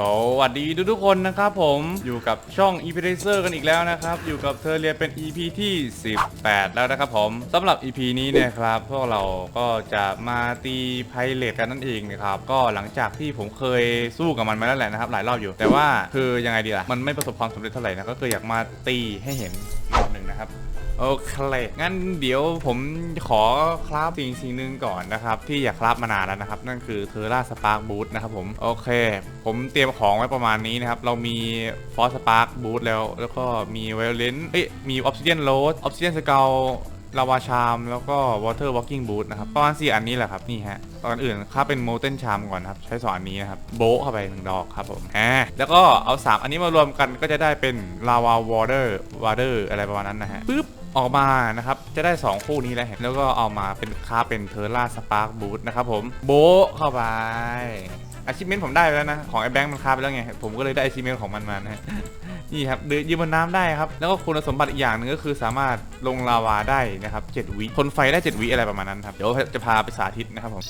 สวัสดีทุกๆคนนะครับผมอยู่กับช่อง e p r a c e r กันอีกแล้วนะครับ อยู่กับเธอเรียนเป็น EP ที่ 18 แล้วนะครับผมสำหรับ EP นี้เนี่ยครับ พวกเราก็จะมาตีไพเรตกันนั่นเองนะครับ ก็หลังจากที่ผมเคยสู้กับมันมาแล้วแหละนะครับ หลายรอบอยู่ แต่ว่าคือยังไงดีล่ะ มันไม่ประสบความสำเร็จเท่าไหร่นะก็คืออยากมาตีให้เห็นรอบหนึ่งนะครับ โอเค งั้นเดี๋ยวผมขอคราฟสิ่งสิ่งหนึ่งก่อนนะครับ ที่อยากคราฟมานานแล้วนะครับ นั่นคือเทอร่าสปาร์กบูทนะครับผม โอเค ผมเตรียมของไว้ประมาณนี้นะครับ เรามีฟอสสปาร์กบูทแล้ว แล้วก็มีไวโอเลนเอ้ย มีออฟซิเดียนโรสออฟซิเดียนสเกลลาวาชาม แล้วก็วอเตอร์วอล์กิ้งบูทนะครับประมาณสี่อันนี้แหละครับ นี่ฮะตอนอื่นค่าเป็นโมเทนชามก่อนครับ ใช้สองอันนี้นะครับ โบเข้าไปหนึ่งดอกครับผมแหมแล้วก็เอา 3 อันนี้มารวมกันก็จะได้เป็นลาวาวอเตอร์วอเตอร์อะไรประมาณนั้นนะฮะปึ๊บ ออกมานะครับ จะได้ 2 คู่นี้แล้วเห็นแล้วก็เอามาเป็นค่าเป็นเทอร่าสปาร์กบูทนะครับผมโบเข้าไปอาชิเมนผมได้ไปแล้วนะ ของไอ้แบงค์มันคาไปแล้วไง ผมก็เลยได้อาชิเมนของมันมานะฮะนี่ครับเดินยืนบนน้ำได้ครับ แล้วก็คุณสมบัติอีกอย่างหนึ่งก็คือสามารถลงลาวาได้นะครับ7วิทนไฟได้ 7 วิอะไรประมาณนั้นครับ เดี๋ยวจะพาไปสาธิตนะครับผม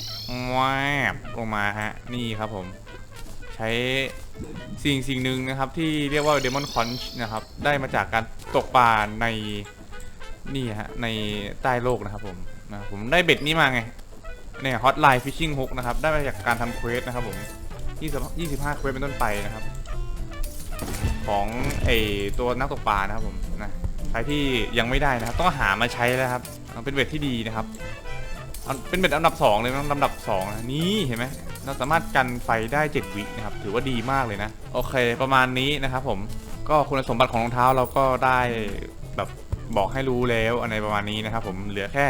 แวบลงมาฮะ นี่ครับผม ใช้สิ่งสิ่งหนึ่งนะครับที่เรียกว่าเดมอนคอนช์นะครับ ได้มาจากการตกปลาใน นี่ฮะในใต้โลกนะครับผมนะผมได้เบ็ดนี้มาไงเนี่ยฮอตไลน์ฟิชชิ่งฮุกนะครับ ได้มาจากการทำเควสนะครับผม25เควสเป็นต้นไปนะครับ ของไอตัวนักตกปลานะครับผมนะใครที่ยังไม่ได้นะครับ ต้องหามาใช้แล้วครับเป็นเบ็ดที่ดีนะครับเป็นเบ็ดอันดับสองเลยนะลำดับสองนะนี่เห็นไหมเราสามารถกันไฟได้ 7 วินะครับ ถือว่าดีมากเลยนะ โอเค ประมาณนี้นะครับผมก็คุณสมบัติของรองเท้าเราก็ได้แบบ บอกให้รู้แล้วอะไรประมาณนี้นะครับผมเหลือแค่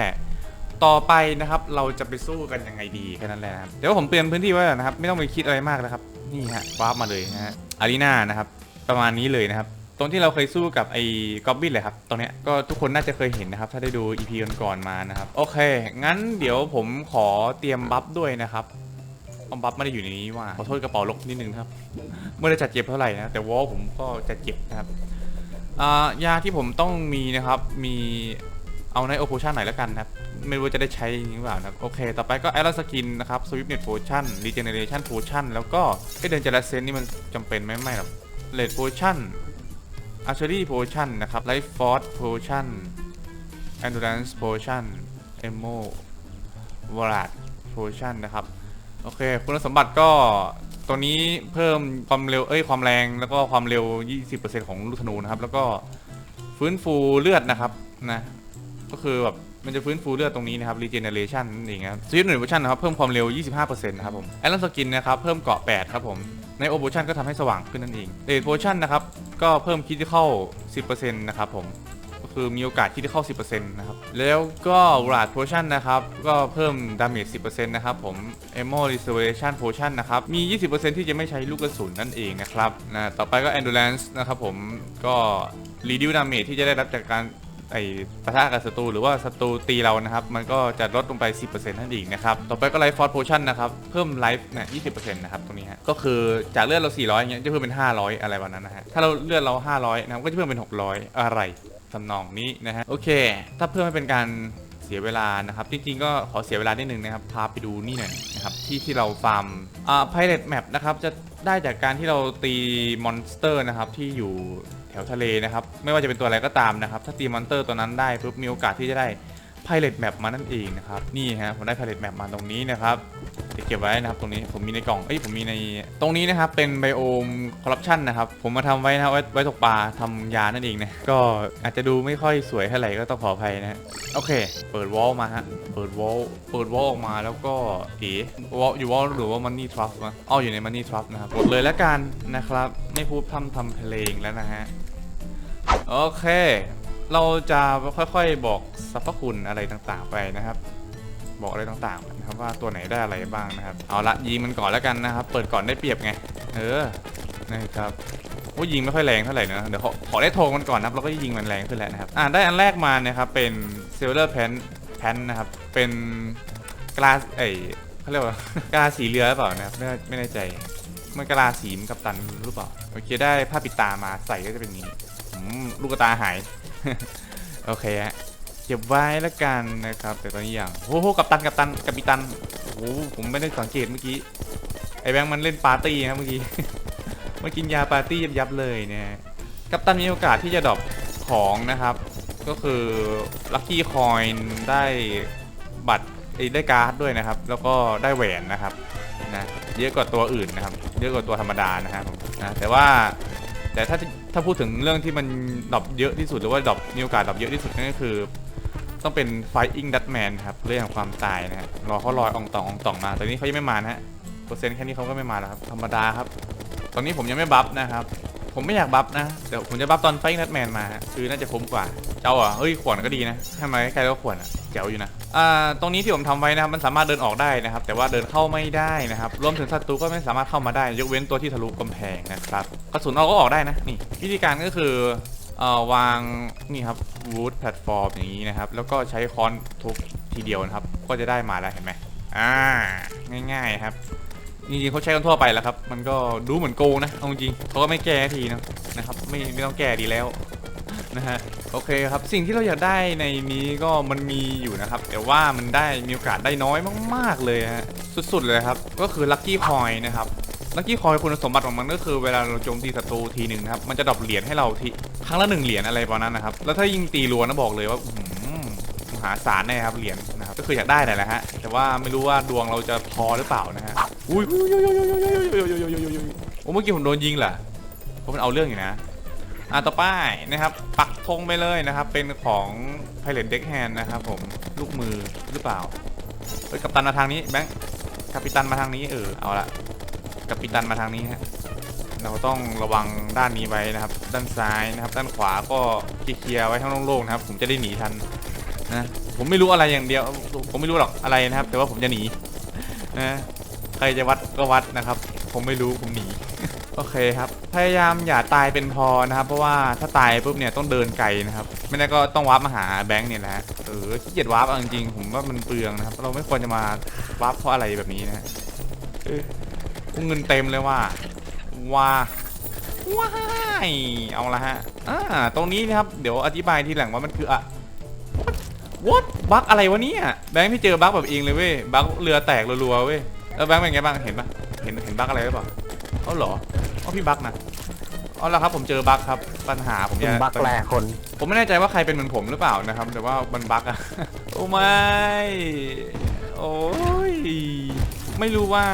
ต่อไปนะครับ เราจะไปสู้กันยังไงดีแค่นั้นแหละครับเดี๋ยวผมเตรียมพื้นที่ไว้แล้วนะครับ ไม่ต้องไปคิดอะไรมากนะครับ นี่ฮะวาร์ปมาเลยนะฮะอารีนานะครับ ประมาณนี้เลยนะครับตรงที่เราเคยสู้กับไอ้กอบบินเลยครับตรงเนี้ยก็ทุกคนน่าจะเคยเห็นนะครับ ถ้าได้ดู EP ก่อนๆมานะครับ โอเค งั้นเดี๋ยวผมขอเตรียมบัฟด้วยนะครับเอาบัฟไม่ได้อยู่ในนี้ว่าขอโทษกระเป๋าลกนิดนึงครับไม่ได้จัดเจ็บเท่าไหร่นะ แต่วอลผมก็จะเจ็บนะครับ อ่ายาที่ผมต้องมีนะครับ มีเอาในโอโพชั่นไหนแล้วกันนะครับ ไม่รู้จะได้ใช้จริงหรือเปล่านะครับ โอเค ต่อไปก็แอลสกินนะครับสวิปเน็ตโพชั่นรีเจเนเรชันโพชั่นแล้วก็ไอเดินเจลเซนนี่มันจำเป็นไหมไม่หรอกเลดโพชั่นอาร์เชอรี่โพชั่นนะครับไลฟ์ฟอร์ p โพชั่นแอนดู r รนซ์โพชั่นเอโมวอร์ดโพชั่นนะครับ โอเค คุณสมบัติก็ ตัวนี้เพิ่มความเร็วเอ้ยความแรงแล้วก็ความเร็ว 20%ของลูกธนูนะครับ แล้วก็ฟื้นฟูเลือดนะครับนะก็คือแบบมันจะฟื้นฟูเลือดตรงนี้นะครับ regeneration นั่นเองครับซีรีส์หนึ่งเวอร์ชันนะครับเพิ่มความเร็ว 25%นะครับผมแอลลันสกินนะครับเพิ่มเกาะ 8 ครับผมในโอโ t ชั่นก็ทำให้สว่างขึ้นนั่นเองเดทโพชั่นนะครับก็เพิ่มคิดที่เข้า 10%นะครับผม คือมีโอกาสที่จะเข้า 10%นะครับ แล้วก็ราดโพชั่นนะครับ ก็เพิ่มดาเมจ 10%นะครับผม Emo Restoration Potion นะครับ มี 20%ที่จะไม่ใช้ลูกกระสุนนั่นเองนะครับนะต่อไปก็ Endurance นะครับผมก็ Reduce Damage ที่จะได้รับจากการไอปะทะกับศัตรูหรือว่าศัตรูตีเรานะครับ มันก็จะลดลงไป 10%นั่นเองนะครับ ต่อไปก็ไลฟ์ฟอร์ p โพชั่นนะครับ เพิ่มไลฟ์เนี่ย20%นะครับ ตรงนี้ฮะก็คือจากเลือดเรา 400อย่างเงี้ยจะเพิ่มเป็น 500 อะไรแบบนั้นนะฮะ ถ้าเราเลือดเรา 500 นะครับ ก็จะเพิ่มเป็น 600 อะไร ทำนองนี้นะฮะโอเค ถ้าเพื่อไม่เป็นการเสียเวลานะครับ จริงๆ ก็ขอเสียเวลานิดนึงนะครับ พาไปดูนี่หน่อยนะครับ ที่ที่เราฟาร์มอ่า Pirate Map นะครับ จะได้จากการที่เราตีมอนสเตอร์นะครับ ที่อยู่แถวทะเลนะครับ ไม่ว่าจะเป็นตัวอะไรก็ตามนะครับ ถ้าตีมอนสเตอร์ตัวนั้นได้ปุ๊บมีโอกาสที่จะได้ Pilot Map มานั่นเองนะครับนี่ฮะผมได้ Pilot Map มาตรงนี้นะครับเดี๋ยวเก็บไว้นะครับตรงนี้ผมมีในกล่องเอ้ยผมมีในตรงนี้นะครับเป็นไบโอมคอร์รัปชันนะครับผมมาทำไว้นะไว้ไว้ตกปลาทำยานั่นเองนะก็อาจจะดูไม่ค่อยสวยเท่าไหร่ก็ต้องขออภัยนะโอเค เปิดวอลมาฮะเปิดวอลเปิดวอลออกมาแล้วก็เอ๋วอลอยู่วอลหรือว่ามันนี่ทรัฟวะอ้ออยู่ในมันนี่ทรัฟนะครับกดเลยแล้วกันนะครับไม่พูดทำทำเพลงแล้วนะฮะโอเค เราจะค่อยๆบอกสรรพคุณอะไรต่างๆไปนะครับ บอกอะไรต่างๆนะครับว่าตัวไหนได้อะไรบ้างนะครับ เอาละยิงมันก่อนแล้วกันนะครับ เปิดก่อนได้เปรียบไง เออนะครับว่ายิงไม่ค่อยแรงเท่าไหร่นะเดี๋ยวขอขอได้โทงมันก่อนนะครับแล้วก็ยิงมันแรงขึ้นแล้วนะครับอ่าได้อันแรกมานะครับเป็น Silver Pen Pen นนะครับเป็นกลาสเอ้ยเขาเรียกว่ากลาสีเรือหรือเปล่านะครับไม่ไม่แน่ใจมันกลาสีมนกับตันหรือเปล่าโอเคได้ผ้าปิดตามาใส่ก็จะเป็นงนี้ ลูกตาหาย โอเคฮะเก็บไว้แล้วกันนะครับ แต่ตอนนี้อย่างโอ้โหกับตันกับตันกับปิตันโอ้โหผมไม่ได้สังเกตเมื่อกี้ไอแบงค์มันเล่นปาร์ตี้นะเมื่อกี้มากินยาปาร์ตี้ยับๆเลยเนี่ยกัปตันมีโอกาสที่จะดรอปของนะครับ ก็คือลัคกี้คอยน์ได้บัตรเอ้ได้การ์ดด้วยนะครับ แล้วก็ได้แหวนนะครับนะเยอะกว่าตัวอื่นนะครับ เยอะกว่าตัวธรรมดานะครับนะแต่ว่าแต่ถ้า ถ้าพูดถึงเรื่องที่มันดรอปเยอะที่สุดหรือว่าดรอปมีโอกาสดรอปเยอะที่สุดนั่นก็คือ ต้องเป็น Fighting Dutchman ครับเรื่องของความตายนะฮะรอเขาลอยอองตองอองตองมา แต่นี้เขายังไม่มานะฮะเปอร์เซ็นต์แค่นี้เขาก็ไม่มาแล้วครับธรรมดาครับ ตอนนี้ผมยังไม่บัฟนะครับ ผมไม่อยากบัฟนะ เดี๋ยวผมจะบัฟตอน Fighting Dutchman มาคือน่าจะคุ้มกว่า เจ้าอะเฮ้ยขวานก็ดีนะทำไมใครก็ขวานอะแจ๋วอยู่นะอ่าตรงนี้ที่ผมทำไว้นะครับมันสามารถเดินออกได้นะครับ แต่ว่าเดินเข้าไม่ได้นะครับรวมถึงศัตรูก็ไม่สามารถเข้ามาได้ ยกเว้นตัวที่ทะลุกำแพงนะครับกระสุนเอาก็ออกได้นะนี่วิธีการก็คือเอ่อวางนี่ครับ wood platform อย่างนี้นะครับ แล้วก็ใช้ค้อนทุบทีเดียวนะครับ ก็จะได้มาแล้วเห็นไหมอ่าง่ายๆครับ จริงๆเขาใช้กันทั่วไปแล้วครับ มันก็ดูเหมือนโกงนะเอาจริงๆเขาก็ไม่แก้ทีนะนะครับไม่ไม่ต้องแก้ดีแล้วนะฮะโอเคครับสิ่งที่เราอยากได้ในนี้ก็มันมีอยู่นะครับ แต่ว่ามันได้มีโอกาสได้น้อยมากๆเลยฮะสุดๆเลยครับ ก็คือ Lucky Coin นะครับลัคกี้คอยคุณสมบัติของมันก็คือเวลาเราโจมตีศัตรูทีหนึ่งครับมันจะดรอปเหรียญให้เราทีครั้งละหนึ่งเหรียญอะไรประมาณนั้นนะครับแล้วถ้ายิงตีรัวนะบอกเลยว่าอื้อหือมหาศาลแน่ครับเหรียญนะครับก็คืออยากได้นั่นแหละฮะแต่ว่าไม่รู้ว่าดวงเราจะพอหรือเปล่านะฮะ อุ้ยโอ้เมื่อกี้ผมโดนยิงเหรอเพราะมันเอาเรื่องอยู่นะอะต่อไปนะครับ ปักธงไปเลยนะครับ เป็นของ Pilot Deck Hand นะครับผมลูกมือหรือเปล่าเฮ้ยกัปตันมาทางนี้แบงค์กัปตันมาทางนี้เออเอาละกัปตันมาทางนี้ฮะเราต้องระวังด้านนี้ไว้นะครับ ด้านซ้ายนะครับ ด้านขวาก็เคลียร์ไว้ทั้งโล่งๆนะครับ ผมจะได้หนีทันนะผมไม่รู้อะไรอย่างเดียว ผมไม่รู้หรอกอะไรนะครับ แต่ว่าผมจะหนีนะ ใครจะวัดก็วัดนะครับ ผมไม่รู้ผมหนีโอเคครับ พยายามอย่าตายเป็นพอนะครับ เพราะว่าถ้าตายปุ๊บเนี่ยต้องเดินไกลนะครับ ไม่ได้ก็ต้องวาร์ปมาหาแบงค์เนี่ยแหละเออขี้เกียจวาร์ปเอาจริงๆผมว่ามันเปลืองนะครับ เราไม่ควรจะมาวาร์ปเพราะอะไรแบบนี้นะฮะเออเงินเต็มเลยว่าว้าว้ายเอาละฮะอ่าตรงนี้นะครับ เดี๋ยวอธิบายทีหลังว่ามันคืออะ what บั๊กอะไรวะเนี่ยแบงค์พี่เจอบั๊กแบบเองเลยเว้ยบั๊กเรือแตกรัวๆเว้ย แล้วแบงค์เป็นไงบ้างเห็นปะเห็นเห็นบั๊กอะไรหรือเปล่าเอาเหรอเอาพี่บั๊กนะเอาละครับผมเจอบั๊กครับปัญหาผมคุณจะบักแลคน ผมไม่แน่ใจว่าใครเป็นเหมือนผมหรือเปล่านะครับ แต่ว่ามันบั๊กอะ โอ้ไม่โอ้ยไม่รู้ว่า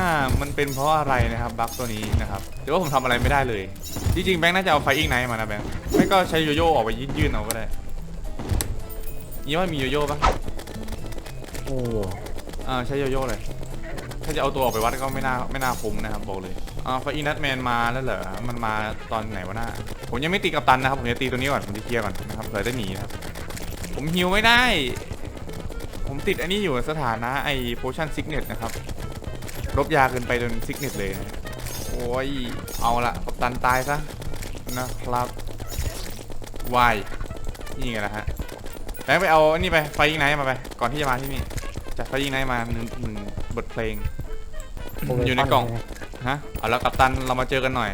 มันเป็นเพราะอะไรนะครับบั๊กตัวนี้นะครับแต่ว่าผมทำอะไรไม่ได้เลย จริงๆแบงค์น่าจะเอาไฟอิงไนท์มานะแบงค์ไม่ก็ใช้โยโย่ออกไปยื่นๆเอาก็ได้ยี่ว่ามีโยโย่ปะนี่อยู่อ่าใช้โยโย่เลยถ้าจะเอาตัวออกไปวัดก็ไม่น่าไม่น่าคุ้มนะครับบอกเลยอ่าไฟอินัทแมนมาแล้วเหรอมันมาตอนไหนวะหน้าผมยังไม่ตีกับตันนะครับผมจะตีตัวนี้ก่อนผมจะเคลียร์ก่อนนะครับเผื่อได้หนีนะครับผมฮิวไม่ได้ ผมติดอันนี้อยู่สถานะไอ้โพชั่นซิกเนตนะครับลบยาเกินไปจนซิกเนตเลยนะโอ้ยเอาละกัปตันตายซะนะครับวายนี่ไงล่ะฮะแบงค์ไปเอาอันนี้ไปไฟยิงไนท์มาไป ก่อนที่จะมาที่นี่จัดไฟยิงไนท์มาหนึ่งหนึ่งบทเพลง อยู่ในกล่อง ฮะ เอาแล้วกัปตันเรามาเจอกันหน่อย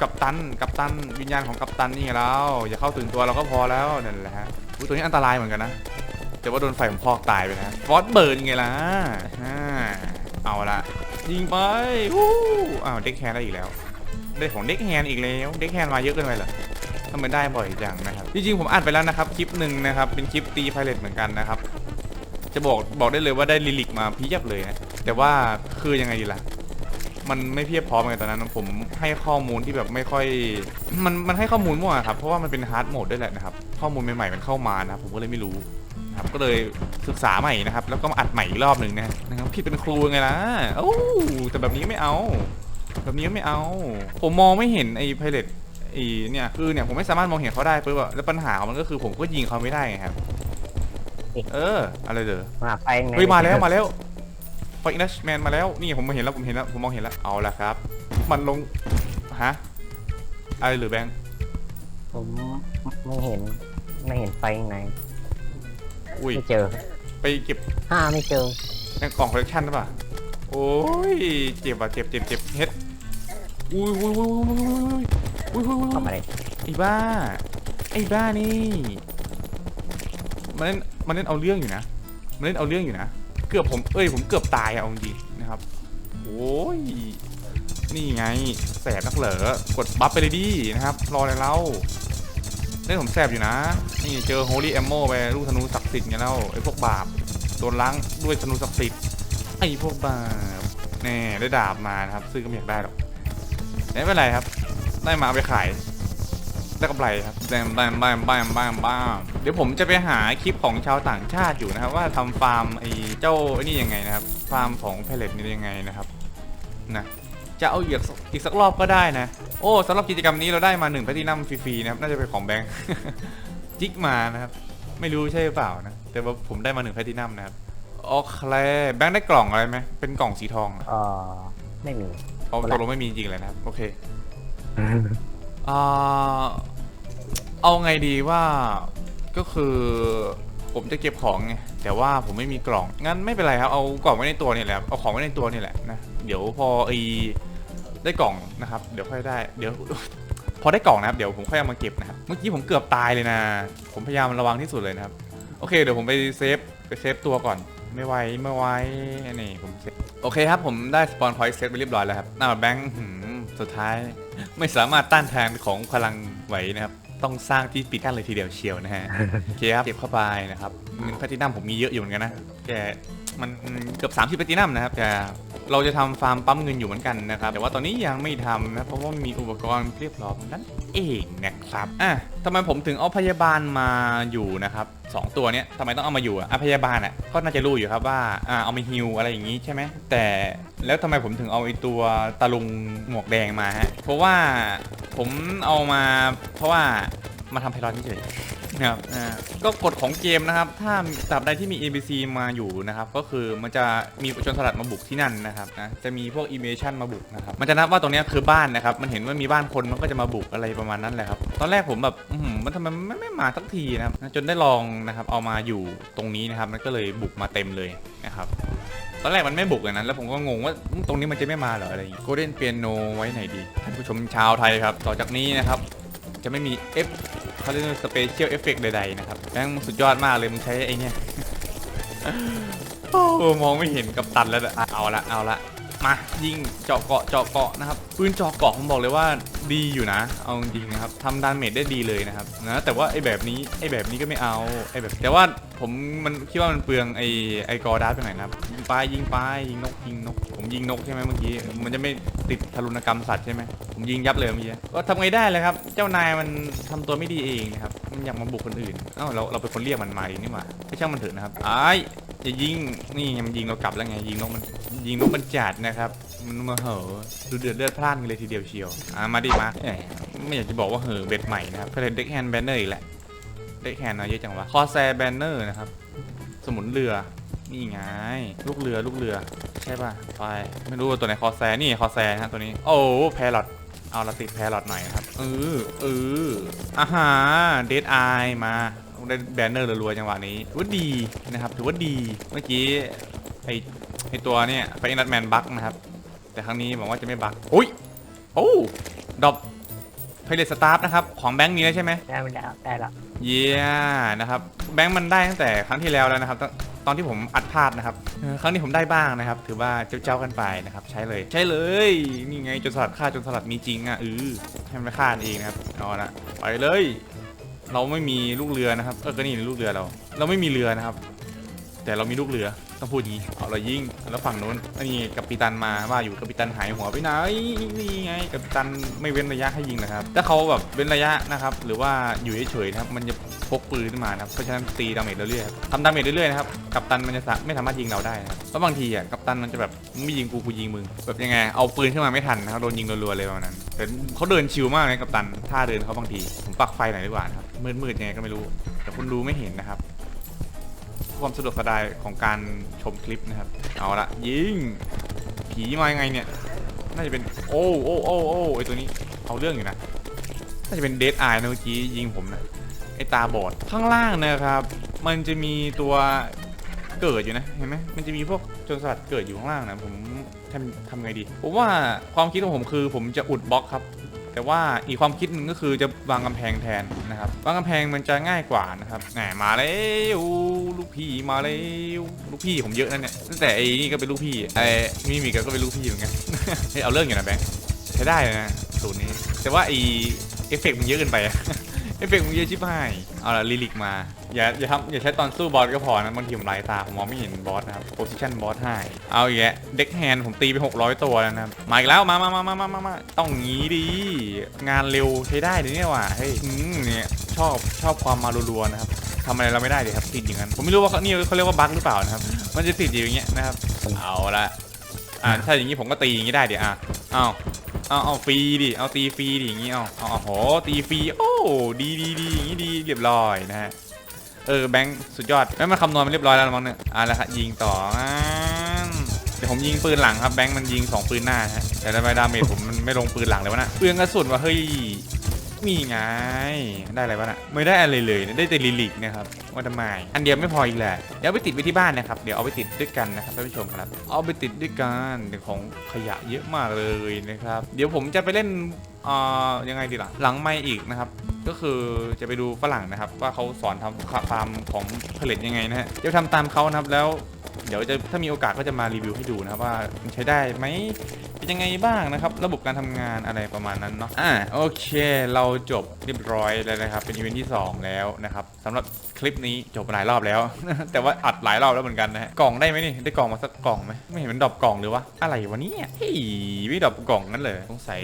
กัปตัน กัปตันวิญญาณของกัปตันนี่ไงแล้วอย่าเข้าถึงตัวเราก็พอแล้วนั่นแหละฮะอุ๊ยตัวนี้อันตรายเหมือนกันนะแต่ว่าโดนไฟผมพอกตายไปนะฟอสเบิร์นไงล่ะอ่าเอาละยิงไปวู้อ้าวเด็กแฮนด์ได้อีกแล้ว ได้ของเด็กแฮนด์อีกแล้ว เด็กแฮนด์มาเยอะเกินไปเหรอทำไมได้บ่อยจังนะครับ จริงๆผมอ่านไปแล้วนะครับคลิปหนึ่งนะครับ เป็นคลิปตีไพเรตเหมือนกันนะครับ จะบอกบอกได้เลยว่าได้ลิลิกมาเพียบเลยนะ แต่ว่าคือยังไงดีล่ะ มันไม่เพียบพร้อมไงตอนนั้น ผมให้ข้อมูลที่แบบไม่ค่อย มันมันให้ข้อมูลมั่วครับ เพราะว่ามันเป็นฮาร์ดโหมดด้วยแหละนะครับ ข้อมูลใหม่ๆมันเข้ามานะครับผมก็เลยไม่รู้นะครับก็เลยศึกษาใหม่นะครับ แล้วก็มาอัดใหม่อีกรอบหนึ่งนะนะครับผิดเป็นครูไงล่ะโอ้แต่แบบนี้ไม่เอา แบบนี้ไม่เอา ผมมองไม่เห็นไอ้ไพเรตไอ้เนี่ยคือเนี่ยผมไม่สามารถมองเห็นเขาได้ปุ๊บอะแล้วปัญหาของมันก็คือผมก็ยิงเขาไม่ได้ไงครับ เออ อะไรเด้อมาไฟไงเฮ้ยมาแล้วมาแล้ว ไฟอินดัชแมนมาแล้ว นี่ผมมาเห็นแล้วผมเห็นแล้วผมมองเห็นแล้วเอาละครับ มันลงฮะอะไรหรือแบงค์ผมไม่เห็นไม่เห็นไฟไหนอุ้ยไม่เจอ ไปเก็บห้าไม่เจอในกล่องคอลเลคชันหรือเปล่าโอ้ยเจ็บอะเจ็บเจ็บเจ็บเฮ็ดอุ้ยอุ้ยอุ้ยอุ้ยอุ้ยอุ้ยอุ้ยเข้ามาเลยไอ้บ้าไอ้บ้านี่มันเล่นมันเล่นเอาเรื่องอยู่นะมันเล่นเอาเรื่องอยู่นะ เกือบผมเอ้ยผมเกือบตายอะเอาจริงนะครับโอ้ยนี่ไงแสบนักเหรอกดบัฟไปเลยดินะครับ รออะไรเล่าเล่นผมแสบอยู่นะ นี่เจอโฮลี่แอมโมไปลูกธนูศักดิ์สิทธิ์ไงเล่าไอ้พวกบาปโดนล้างด้วยธนูศักดิ์สิทธิ์ไอ้พวกบาปแน่ได้ดาบมานะครับซื้อก็ไม่อยากได้หรอกไม่เป็นไรครับ ได้มาไปขาย ได้กำไรครับแบมแบมแบมแบมแบมแบมเดี๋ยวผมจะไปหาคลิปของชาวต่างชาติอยู่นะครับ ว่าทำฟาร์มไอ้เจ้าไอ้นี่ยังไงนะครับ ฟาร์มของเพลเลตนี่ยังไงนะครับนะจะเอาอีกสักอีกสักรอบก็ได้นะ โอ้สำหรับกิจกรรมนี้เราได้มาหนึ่งแพลตตินัมฟรีๆนะครับ น่าจะเป็นของแบงค์จิกมานะครับ ไม่รู้ใช่หรือเปล่านะ แต่ว่าผมได้มาหนึ่งแพลตตินัมนะครับโอเคแบงค์ได้กล่องอะไรไหมเป็นกล่องสีทองอะเออไม่มีเอาตกลงไม่มีจริงเลยนะครับ โอเคอ่า เอาไงดีว่าก็คือผมจะเก็บของไงแต่ว่าผมไม่มีกล่องงั้นไม่เป็นไรครับเอากล่องไว้ในตัวนี่แหละเอาของไว้ในตัวนี่แหละนะเดี๋ยวพอไอได้กล่องนะครับ เดี๋ยวค่อยได้เดี๋ยว พอได้กล่องนะครับเดี๋ยวผมค่อยเอามาเก็บนะครับเมื่อกี้ผมเกือบตายเลยนะ ผมพยายามระวังที่สุดเลยนะครับโอเคเดี๋ยวผมไปเซฟไปเซฟตัวก่อนไม่ไหวไม่ไหวนี่ผมเซฟโอเคครับผมได้สปอนพอยต์เซตไปเรียบร้อยแล้วครับหน้าแบงค์สุดท้าย ไม่สามารถต้านทานของพลังไหวนะครับ ต้องสร้างที่ปิดกั้นเลยทีเดียวเชียวนะฮะโอเคครับเก็บเข้าไปนะครับเงินแพลตตินัมผมมีเยอะอยู่เหมือนกันนะแต่ มันเกือบ 30แพลตตินัมนะครับแต่เราจะทำฟาร์มปั๊มเงินอยู่เหมือนกันนะครับ แต่ว่าตอนนี้ยังไม่ทำนะเพราะว่ามีอุปกรณ์เรียบร้อยนั่นเองนะครับอะทำไมผมถึงเอาพยาบาลมาอยู่นะครับสองตัวเนี้ยทำไมต้องเอามาอยู่อะพยาบาลอะก็น่าจะรู้อยู่ครับว่าอ่าเอามาฮิวอะไรอย่างงี้ใช่ไหมแต่แล้วทำไมผมถึงเอาไอตัวตะลุงหมวกแดงมาฮะเพราะว่าผมเอามาเพราะว่ามาทำไพลอตเฉย นะครับอ่าก็กฎของเกมนะครับ ถ้าตราบใดที่มี ABC มาอยู่นะครับ ก็คือมันจะมีโจรสลัดมาบุกที่นั่นนะครับนะจะมีพวก i m a t i o n มาบุกนะครับมันจะนับว่าตรงเนี้ยคือบ้านนะครับ มันเห็นว่ามีบ้านคนมันก็จะมาบุกอะไรประมาณนั้นแหละครับ ตอนแรกผมแบบอื้อหือมันทำไมมันไม่มาสักทีนะครับจนได้ลองนะครับเอามาอยู่ตรงนี้นะครับมันก็เลยบุกมาเต็มเลยนะครับ ตอนแรกมันไม่บุกอย่างนั้นแล้วผมก็งงว่าตรงนี้มันจะไม่มาเหรออะไรอย่างงี้โกลเด้นเปียโนไว้ไหนดีท่านผู้ชมชาวไทยครับ ต่อจากนี้นะครับ จะไม่มีเอฟ เขาเรียกว่าสเปเชียลเอฟเฟกต์ใดๆนะครับแม่งสุดยอดมากเลยมึงใช้ไอ้เนี่ยโอ้มองไม่เห็นกับตันแล้วอะเอาละเอาละ มายิงเจาะเกาะเจาะเกาะนะครับปืนเจาะเกาะผมบอกเลยว่าดีอยู่นะ เอาจริงนะครับทำดาเมจได้ดีเลยนะครับนะแต่ว่าไอ้แบบนี้ไอ้แบบนี้ก็ไม่เอาไอ้แบบ แต่ว่าผมมันคิดว่ามันเปลืองไอ้ไอ้กอร์ดัสไปหน่อยนะครับยิงไปยิงไปยิงนกยิงนก ผมยิงนกใช่ไหมเมื่อกี้มันจะไม่ติดทารุณกรรมสัตว์ใช่ไหมผมยิงยับเลยเมื่อกี้ก็ทำไงได้เลยครับ เจ้านายมันทำตัวไม่ดีเองนะครับมันอยากมาบุกคนอื่นเอ้าเราเราเป็นคนเรียกมันมาเองนี่หว่าไม่ช่างมันเถอะนะครับไอ้ายอย่ายิงนี่ไงมันยิงเรากลับแล้วไงยิงนกมันยิงนกมันจัดนะครับ มันมาเหอดูเดือดเลือดพล่านกันเลยทีเดียวเชียวอะมาดิมาไม่อยากจะบอกว่าเหอเบ็ดใหม่นะครับเพลเด็กแฮนแบนเนอร์อีกแหละเด็กแฮนเนาะเยอะจังวะคอแซแบนเนอร์นะครับ สมุนเรือนี่ไงลูกเรือลูกเรือใช่ป่ะไปไม่รู้ว่าตัวไหนคอแซนี่คอแซนะฮะตัวนี้โอ้แพรอตเอาละติดแพรอตหน่อยครับเออเอออาหาเดดไอมา ได้แบนเนอร์รัวๆจังหวะนี้ถือว่าดีนะครับถือว่าดีเมื่อกี้ไอไอตัวเนี่ยไฟนัทแมนบักนะครับ แต่ครั้งนี้บอกว่าจะไม่บักอุ้ยโอ้ดอบไพเรตสตาร์นะครับ ของแบงค์นี้แล้วใช่ไหมได้ไม่ได้ได้ละเยี่ยนะครับแบงค์มันได้ตั้งแต่ครั้งที่แล้วแล้วนะครับตอนตอนที่ผมอัดพลาดนะครับเออครั้งนี้ผมได้บ้างนะครับ ถือว่าเจ้าๆกันไปนะครับ ใช้เลย ใช้เลย นี่ไงจนสลัดฆ่าจนสลัดมีจริงอะเออให้มันฆ่าเองนะครับเอาละไปเลย เราไม่มีลูกเรือนะครับ เออก็นี่ลูกเรือเรา เราไม่มีเรือนะครับ แต่เรามีลูกเรือต้องพูดงี้เอาเรายิงแล้วฝั่งนู้นนนี้กัปตันมาว่าอยู่กัปตันหายหัวไปไหนนี่ไงกัปตันไม่เว้นระยะให้ยิงนะครับ ถ้าเขาแบบเว้นระยะนะครับ หรือว่าอยู่เฉยๆนะครับ มันจะพกปืนขึ้นมานะครับเพราะฉะนั้นตีดาเมจเรื่อยๆทำดาเมจเรื่อยๆนะครับกัปตันมันจะไม่สามารถยิงเราได้นะครับเพราะบางทีอะกัปตันมันจะแบบไม่ยิงกูกูยิงมึงแบบยังไงเอาปืนขึ้นมาไม่ทันนะครับโดนยิงรัวๆเลยประมาณนั้นแต่เขาเดินชิวมากเลยกัปตันท่าเดินเขาบางทีผมปักไฟหน่อยดีกว่านะครับมืดๆยังไงก็ไม่รู้ แต่คุณดูไม่เห็นนะครับ ความสะดวกสบายของการชมคลิปนะครับ เอาละยิง ผีมายังไงเนี่ย น่าจะเป็นโอ้โอ้โอ้โอ้ไอตัวนี้เอาเรื่องอยู่นะ น่าจะเป็นเดดไอนะเมื่อกี้ยิงผมนะไอตาบอดข้างล่างนะครับ มันจะมีตัวเกิดอยู่นะเห็นไหมมันจะมีพวกโจรสลัดเกิดอยู่ข้างล่างนะผมทำทำไงดีผมว่าความคิดของผมคือผมจะอุดบล็อกครับ แต่ว่าอีกความคิดหนึ่งก็คือจะวางกำแพงแทนนะครับวางกำแพงมันจะง่ายกว่านะครับแหมมาแล้วลูกพี่มาแล้วลูกพี่ผมเยอะนั่นเนี่ยตั้งแต่ไอ้นี่ก็เป็นลูกพี่ไอ้มิมิกก็เป็นลูกพี่เหมือนกันเฮ้ยเอาเรื่องอยู่นะแบงค์ช้ได้นะสูตรนี้ แต่ว่าไอเอฟเฟกต์มันเยอะเกินไปอะเอฟเฟกต์มันเยอะชิบหายเอาละลิลิกมา อย่าอย่าทำอย่าใช้ตอนสู้บอสก็พอนะบางทีผมไร้ตาผมมองไม่เห็นบอสนะครับโพซิชันบอสให้เอาอีกแล้วเด็กแฮนผมตีไป 600 ตัวแล้วนะครับมาอีกแล้วมามามามามามามาต้องงี้ดี งานเร็วใช้ได้เลยเนี่ยว่ะเฮ้ยอืมเนี่ยชอบชอบความมารัวๆนะครับทำอะไรเราไม่ได้เลยครับติดอย่างนั้นผมไม่รู้ว่าเขานี่เขาเรียกว่าบั๊กหรือเปล่านะครับ มันจะติดอยู่อย่างเงี้ยนะครับเอาละอ่าถ้าอย่างนี้ผมก็ตีอย่างนี้ได้เดี๋ยวอะเอาเอาเอาฟรีดิเอาตีฟรีดิอย่างนี้เอาเอาเอาโหตีฟรีโอ้ดีดีดีอย่างนี้ดีเรียบร้อยนะฮะ เออแบงค์สุดยอดแม่มันคำนวณมาเรียบร้อยแล้วมั้งเนี่ยอะแล้วครับยิงต่อเดี๋ยวผมยิงปืนหลังครับแบงค์มันยิงสองปืนหน้าฮะแต่ทำไมดาเมจผมมันไม่ลงปืนหลังเลยวะนะเปลืองกระสุนว่ะเฮ้ยนี่ไงได้อะไรวะน่ะไม่ได้อะไรเลยได้แต่ลิลิกนะครับว่าทำไมอันเดียวไม่พออีกแหละเดี๋ยวไปติดไว้ที่บ้านนะครับเดี๋ยวเอาไปติดด้วยกันนะครับท่านผู้ชมครับ เอาไปติดด้วยกันเดี๋ยวของขยะเยอะมากเลยนะครับ เดี๋ยวผมจะไปเล่น เอ่อยังไงดีล่ะ หลังไม่อีกนะครับ ก็คือจะไปดูฝรั่งนะครับ ว่าเขาสอนทำฟาร์มของผลิตยังไงนะฮะจะทำตามเขานะครับแล้ว เดี๋ยวจะถ้ามีโอกาสก็จะมารีวิวให้ดูนะครับว่ามันใช้ได้ไหมเป็นยังไงบ้างนะครับ ระบบการทำงานอะไรประมาณนั้นเนาะอ่าโอเค เราจบเรียบร้อยแล้วนะครับ เป็นอีเวนท์ที่ 2 แล้วนะครับสำหรับคลิปนี้จบหลายรอบแล้ว แต่ว่าอัดหลายรอบแล้วเหมือนกันนะฮะกล่องได้ไหมนี่ได้กล่องมาสักกล่องไหมไม่เห็นมันดรอปกล่องเลยวะอะไรวะเนี่ยเฮ้ยไม่ดรอปกล่องนั่นเลยสงสัย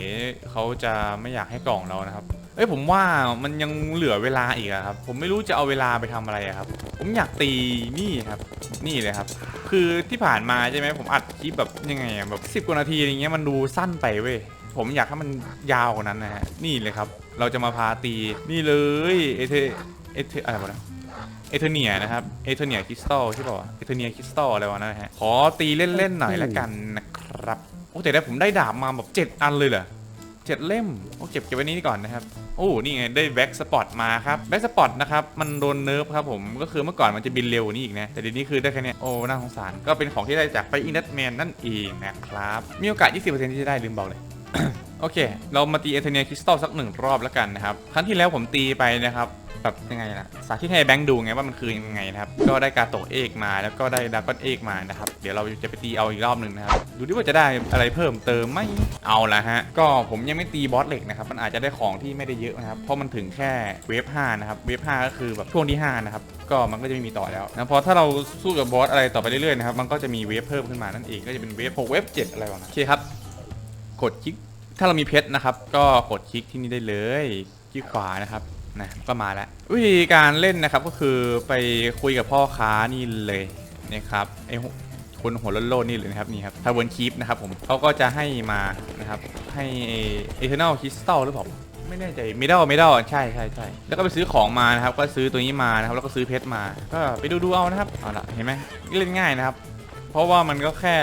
เขาจะไม่อยากให้กล่องเรานะครับ เอ้ยผมว่ามันยังเหลือเวลาอีกอะครับ ผมไม่รู้จะเอาเวลาไปทำอะไระครับ ผมอยากตีนี่ครับ นี่เลยครับ คือที่ผ่านมาใช่ไหมผมอัดคลิปแบบยังไงแบบสิบกว่านาทีอย่างเงี้ยมันดูสั้นไปเว้ยผมอยากให้มันยาวกว่านั้นนะฮะนี่เลยครับ เราจะมาพาตีนี่เลยเอเทเอเทอะไรวะนะเอเทเนียนะครับเอเทเนียคริสตัลใช่ป่าวเอเทเนียคริสตัลอะไรวะนั่นนะฮะขอตีเล่นๆหน่อยละกันนะครับโอ้แต่ได้ผมได้ดาบมาแบบเจ็ดอันเลยเหรอ เจ็ดเล่มโอ้เก็บเก็บไว้นี่ก่อนนะครับโอ้นี่ไงได้แบ็กสปอตมาครับแบ็กสปอตนะครับมันโดนเนิร์ฟครับผมก็คือเมื่อก่อนมันจะบินเร็วนี่อีกนะแต่เดี๋ยวนี้คือได้แค่นี้โอ้น่าสงสารก็เป็นของที่ได้จากไฟอินดัตแมนนั่นเองนะครับมีโอกาส 20%ที่จะได้ลืมบอกเลยโอเค เรามาตีเอเทเนียคริสตัลสักหนึ่งรอบแล้วกันนะครับ ครั้งที่แล้วผมตีไปนะครับ แบบยังไงล่ะสาธิตให้แบงค์ดูไงว่ามันคือยังไงนะครับ ก็ได้การโตเอกมาแล้วก็ได้ดากอนเอกมานะครับ เดี๋ยวเราจะไปตีเอาอีกรอบหนึ่งนะครับ ดูดิว่าจะได้อะไรเพิ่มเติมไหมเอาละฮะ ก็ผมยังไม่ตีบอสเหล็กนะครับ มันอาจจะได้ของที่ไม่ได้เยอะนะครับ เพราะมันถึงแค่เวฟ5นะครับ เวฟ5ก็คือแบบช่วงที่5นะครับ ก็มันก็จะไม่มีต่อแล้วนะพราะถ้าเราสู้กับบอสอะไรต่อไปเรื่อยๆนะครับ มันก็จะมีเวฟเพิ่มขึ้นมานั่นเอง ก็จะเป็นเวฟ6เวฟ7อะไรวะนะโอเคครับ กดคลิก ถ้าเรามีเพชรนะครับ ก็กดคลิกที่นี่ได้เลยคลิกขวานะครับ นะก็มาแล้ววิธีการเล่นนะครับก็คือไปคุยกับพ่อค้านี่เลยนะครับไอคนหัวโลนๆนี่เลยนะครับนี่ครับทาวเวิร์นคีปนะครับผมเขาก็จะให้มานะครับให้เอเทอร์เนลคริสตัลหรือเปล่าไม่แน่ใจเมดัลเมดัลใช่ใช่ใช่แล้วก็ไปซื้อของมานะครับ ก็ซื้อตัวนี้มานะครับ แล้วก็ซื้อเพชรมา ก็ไปดูดูเอานะครับเอาละเห็นไหมเล่นง่ายนะครับ เพราะว่ามันก็แค่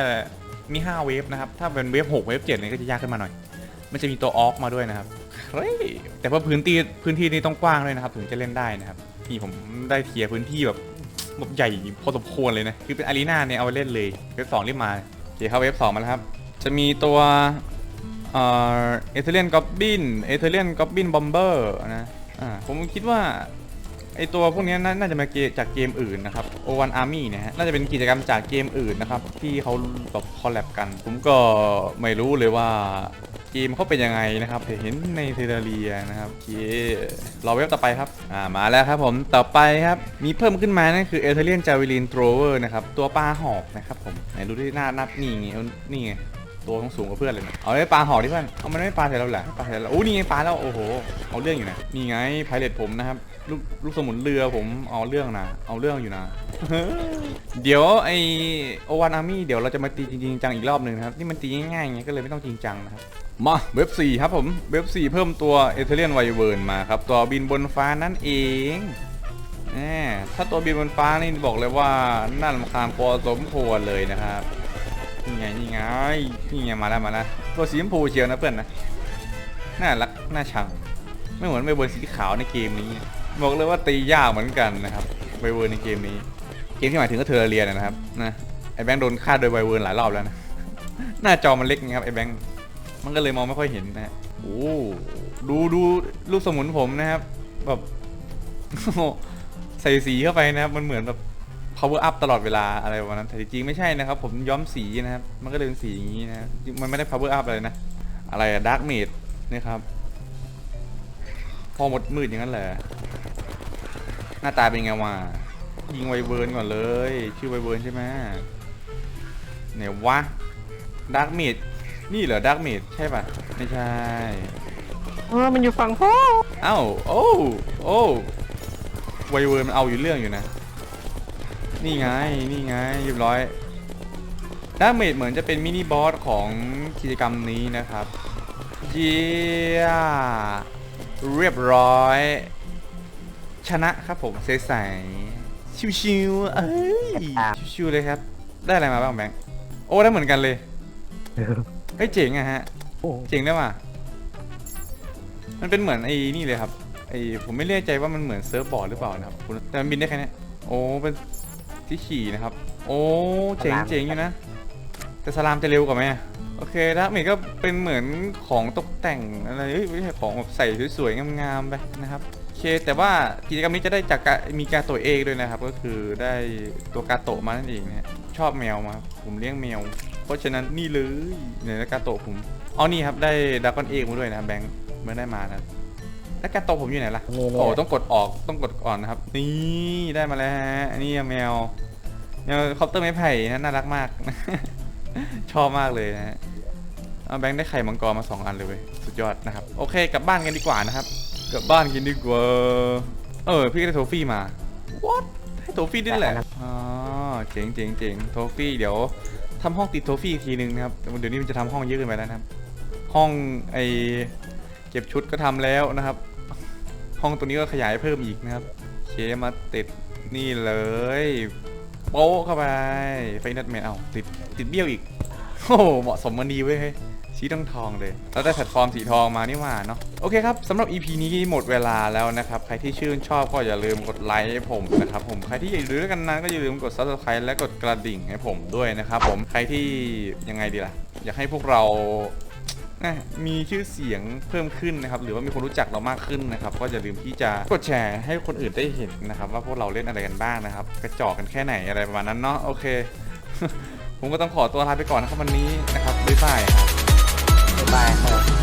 มี 5 เวฟนะครับ ถ้าเป็นเวฟ6เวฟ7เนี่ยก็จะยากขึ้นมาหน่อย มันจะมีตัวออกมาด้วยนะครับ แต่ว่าพื้นที่พื้นที่นี่ต้องกว้างด้วยนะครับ ถึงจะเล่นได้นะครับนี่ผมได้เคลียร์พื้นที่แบบแบบใหญ่พอสมควรเลยนะ คือเป็นอารีนาเนี่ยเอาไว้เล่นเลยเวฟสองรีบมาโอเคเข้าเวฟสองมาแล้วครับ จะมีตัวเอ่อเอเธเรียนกอบบินเอเธเรียนกอบบินบอมเบอร์นะอ่าผมคิดว่าไอตัวพวกนี้น่าจะมาเกจากเกมอื่นนะครับ O1 Army เนี่ยฮะน่าจะเป็นกิจกรรมจากเกมอื่นนะครับ ที่เขาแบบคอลแลบกัน ผมก็ไม่รู้เลยว่า เกมเขาเป็นยังไงนะครับเห็นในเทเรียนะครับโอเครอเว็บต่อไปครับอ่ามาแล้วครับผมต่อไปครับมีเพิ่มขึ้นมานั่นคือเอเทเรียนจาวิลินโทรเวอร์นะครับตัวปลาหอกนะครับผมไหนดูที่หน้านับนี่ไงนี่ไงตัวต้องสูงกว่าเพื่อนเลยนะเอาไปปลาหอกดิเพื่อนเอามันไม่ปลาใส่เราแหละปลาใส่เราโอ้นี่ไงปลาแล้วโอ้โหเอาเรื่องอยู่นะนี่ไงพายเลตผมนะครับ ลูกลูกสมุนเรือผมเอาเรื่องนะเอาเรื่องอยู่นะ เดี๋ยวไอโอวันอาร์มี่เดี๋ยวเราจะมาตีจริงจังอีกรอบหนึ่งนะครับนี่มันตีง่ายๆไงก็เลยไม่ต้องจริงจังนะครับมาเว็บ4ครับผมเว็บ4เพิ่มตัวเอเธเรียนไวเวิร์นมาครับตัวบินบนฟ้านั่นเองแหมถ้าตัวบินบนฟ้านี่บอกเลยว่าน่ารำคาญพอสมควรเลยนะครับนี่ไงนี่ไงนี่ไงมาแล้วมาแล้วตัวสีชมพูเชียวนะเพื่อนนะน่ารักน่าชังไม่เหมือนใบเบิร์นสีขาวในเกมนี้ บอกเลยว่าตียากเหมือนกันนะครับใบเบิร์นในเกมนี้ เกมที่หมายถึงก็เทอร์เรียนนะครับนะไอแบงค์โดนฆ่าโดยใบเบิร์นหลายรอบแล้วนะ หน้าจอมันเล็กไงครับไอแบงค์มันก็เลยมองไม่ค่อยเห็นนะโอ้ดูดูลูกสมุนผมนะครับ แบบใส่สีเข้าไปนะครับ มันเหมือนแบบ power up ตลอดเวลาอะไรประมาณนั้นแต่จริงไม่ใช่นะครับ ผมย้อมสีนะครับ มันก็เลยเป็นสีอย่างนี้นะมันไม่ได้ power up เลยนะ อะไรอะดาร์กเมดนี่ครับ พอหมดมืดอย่างนั้นเหรอห น้าตาเป็นไงวะยิงไวเบิร์นก่อนเลย ชื่อไวเบิร์นใช่ไหมไหนวะดาร์กเมดนี่เหรอดาร์กเมดใช่ปะไม่ใช่เออมันอยู่ฝั่งพ่อเอ้าโอ้โอ้ไวเวิร์นมันเอาอยู่เรื่องอยู่นะ นี่ไงนี่ไงเรียบร้อยดาเมจเหมือนจะเป็นมินิบอสของกิจกรรมนี้นะครับ เยี่ยเรียบร้อย ชนะครับผมใสๆชิวๆเอ้ยชิวๆเลยครับ ได้อะไรมาบ้างแบงค์โอ้ได้เหมือนกันเลยเฮ้ยเจ๋งอะฮะโอ้เจ๋งได้ว่ะมันเป็นเหมือนไอ้นี่เลยครับไอ้ผมไม่แน่ใจว่ามันเหมือนเซิร์ฟบอร์ดหรือเปล่านะครับคุณแต่มันบินได้แค่เนี้ยโอ้เป็นที่ขี่นะครับ โอ้เจ๋งเจ๋งอยู่นะ แต่สลามจะเร็วกว่าไหมอะโอเคแล้วมันก็เป็นเหมือนของตกแต่งอะไรเอ้ยไม่ใช่ของแบบใส่สวยๆงามๆไปนะครับโอเค แต่ว่ากิจกรรมนี้จะได้จากกะมีการโตะเอกด้วยนะครับ ก็คือได้ตัวกาโตะมานั่นเองนะฮะชอบแมวมาผมเลี้ยงแมว เพราะฉะนั้นนี่เลยเนี่ยแล้วกาโตะผมเอานี่ครับได้ดากอนเอกมาด้วยนะแบงค์เมื่อได้มานะแล้วกาโตะผมอยู่ไหนล่ะนี่เนี่โอ้ยต้องกดออกต้องกดก่อนนะครับ นี่ได้มาแล้วฮะนี่แมวแมวคอปเตอร์ไม้ไผ่นะน่ารักมาก ชอบมากเลยนะฮะเอาแบงค์ได้ไข่มังกรมาสองอันเลยเว้ยสุดยอดนะครับ โอเคกลับบ้านกันดีกว่านะครับ กลับบ้านกันดีกว่า เออ พี่ก็ได้โทฟี่มา what ให้โทฟี่ด้วยแหละอ๋อเจ๋งเจ๋งเจ๋งโทฟี่เดี๋ยวทำห้องติดโทฟี่อีกทีนึงนะครับ เดี๋ยวนี้มันจะทำห้องเยอะเกินไปแล้วนะครับ ห้องไอเก็บชุดก็ทำแล้วนะครับ ห้องตัวนี้ก็ขยายเพิ่มอีกนะครับเคมาติดนี่เลยโป๊ะเข้าไปไฟนัดแมนเอาติดติดเบี้ยวอีกโอ้เหมาะสมมันดีเว้ย ชี้ทองทองเลยแล้วได้แพลตฟอร์มสีทองมานี่หว่าเนาะ โอเคครับสำหรับ EP นี้หมดเวลาแล้วนะครับ ใครที่ชื่นชอบก็อย่าลืมกดไลค์ให้ผมนะครับผม ใครที่อยากดูด้วยกันนานก็อย่าลืมกด subscribe และกดกระดิ่งให้ผมด้วยนะครับผม ใครที่ยังไงดีล่ะ อยากให้พวกเรามีชื่อเสียงเพิ่มขึ้นนะครับ หรือว่ามีคนรู้จักเรามากขึ้นนะครับ ก็อย่าลืมที่จะกดแชร์ให้คนอื่นได้เห็นนะครับ ว่าพวกเราเล่นอะไรกันบ้างนะครับ กระจอกกันแค่ไหนอะไรประมาณนั้นเนาะ โอเค ผมก็ต้องขอตัวลาไปก่อนนะครับวันนี้นะครับ บ๊ายบายครับ bye.